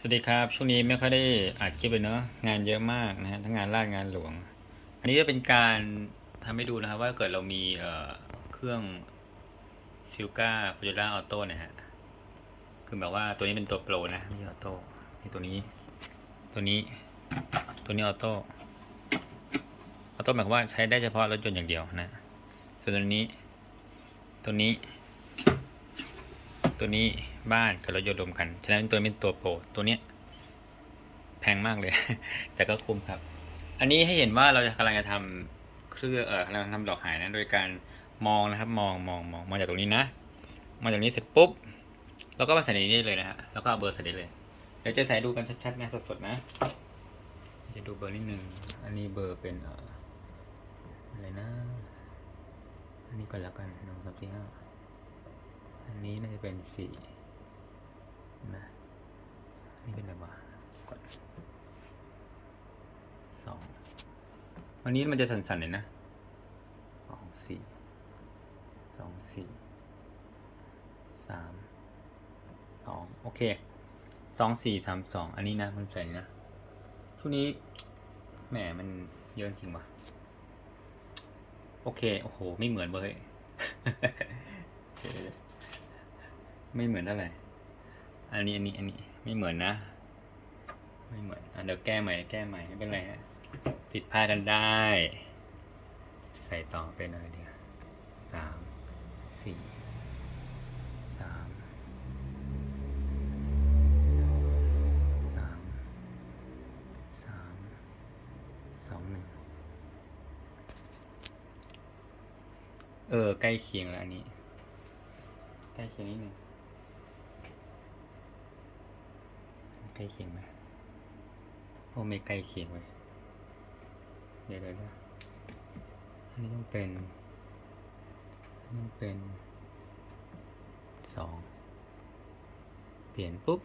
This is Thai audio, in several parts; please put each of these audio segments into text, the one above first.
สวัสดีครับ ช่วงนี้ไม่ค่อยได้อัดคลิปเลยเนาะงานเยอะมากนะฮะทั้งงานราชงานหลวง อันนี้จะเป็นการทำให้ดูนะครับว่าเกิดเรามีเอ่อเครื่องซิลกาฟูจิล่าออโต้นะฮะคือแบบว่าตัวนี้เป็นตัวโปรนะไม่ใช่ออโต้นี่ตัวนี้ ตัวนี้ ตัวนี้ออโต้ออโต้หมายความว่าใช้ได้เฉพาะรถยนต์อย่างเดียวนะส่วนตัวนี้ ตัวนี้ ตัวนี้บ้านกับรถยนต์รวมกันฉะนั้นตัวเป็นตัวโปรตัวเนี้ยแพงมากเลย แต่ก็คุ้มครับ อันนี้ให้เห็นว่าเราจะกำลังจะทำเครื่องเออกำลังทำดอกหายนะโดยการมองนะครับ มองมองมองมาจากตรงนี้นะมาจากนี้เสร็จปุ๊บเราก็มาใส่ในนี้เลยนะฮะแล้วก็เอาเบอร์ใส่ได้เลย เดี๋ยวจะใส่ดูกันชัดๆนะสดๆนะจะดูเบอร์นิดนึงอันนี้เบอร์เป็นอะไรนะ อันนี้ก่อนแล้วกันหนึ่งสามสี่ห้า นี่เป็นสี่นะนี่เป็นอะไรวะก่อนสองวันนี้มันจะสั่นๆเลยนะสองสี่สองสี่สามสองโอเคสองสี่สามสองอันนี้นะมันใส่นะช่วงนี้แหมมันเยอะจริงว่ะโอเค โอ้โห ไม่เหมือนเลย ไม่เหมือนเท่าไหร่ อันนี้อันนี้อันนี้ไม่เหมือนนะ ไม่เหมือนอะเดี๋ยวแก้ใหม่แก้ใหม่ไม่เป็นไรฮะผิดพลาดกันได้ ใส่ต่อเป็นอะไรดีสามสี่สามสามสามสองหนึ่งเออ ใกล้เคียงแล้วอันนี้ ใกล้เคียงนิดหนึ่ง ใกล้เคียงไหมโอ้ไม่ใกล้เคียงเว้ยเดี๋ยวเดี๋ยวอันนี้ต้องเป็นต้องเป็นสองเปลี่ยนปุ๊บ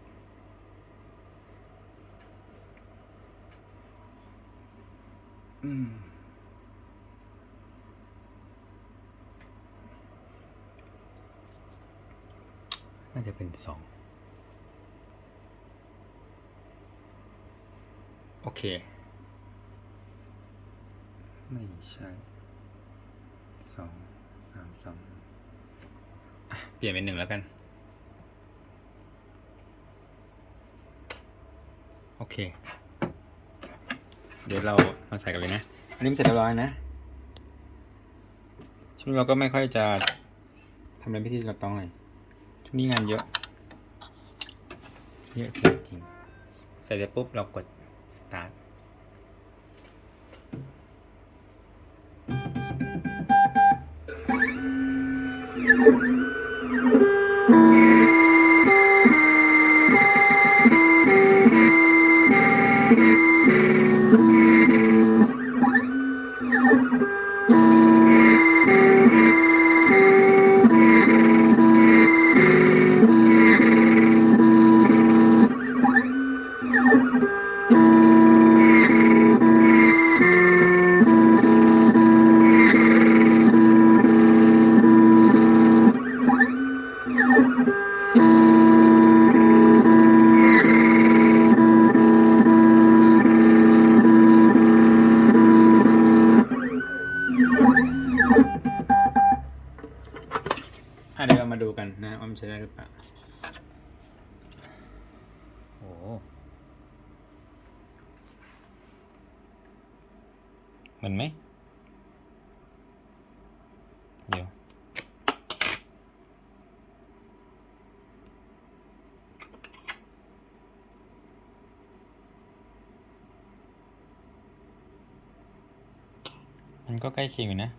อืมน่าจะเป็นสอง โอเค ไม่ใช่สองสามสองอะเปลี่ยนเป็นหนึ่งแล้วกัน โอเค เดี๋ยวเรามาใส่กันเลยนะ อันนี้มันเสร็จเรียบร้อยนะ ช่วงนี้เราก็ไม่ค่อยจะทำอะไรพิธีเราต้องเลยช่วงนี้งานเยอะ เยอะจริงๆเสร็จแล้วปุ๊บเรากด start อะเดี๋ยวเรามาดูกันนะว่ามันใช้ได้หรือเปล่าโอ้โหเหมือนไหม เดี๋ยว มันก็ใกล้เคียงอยู่นะ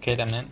โอเคตามนั้น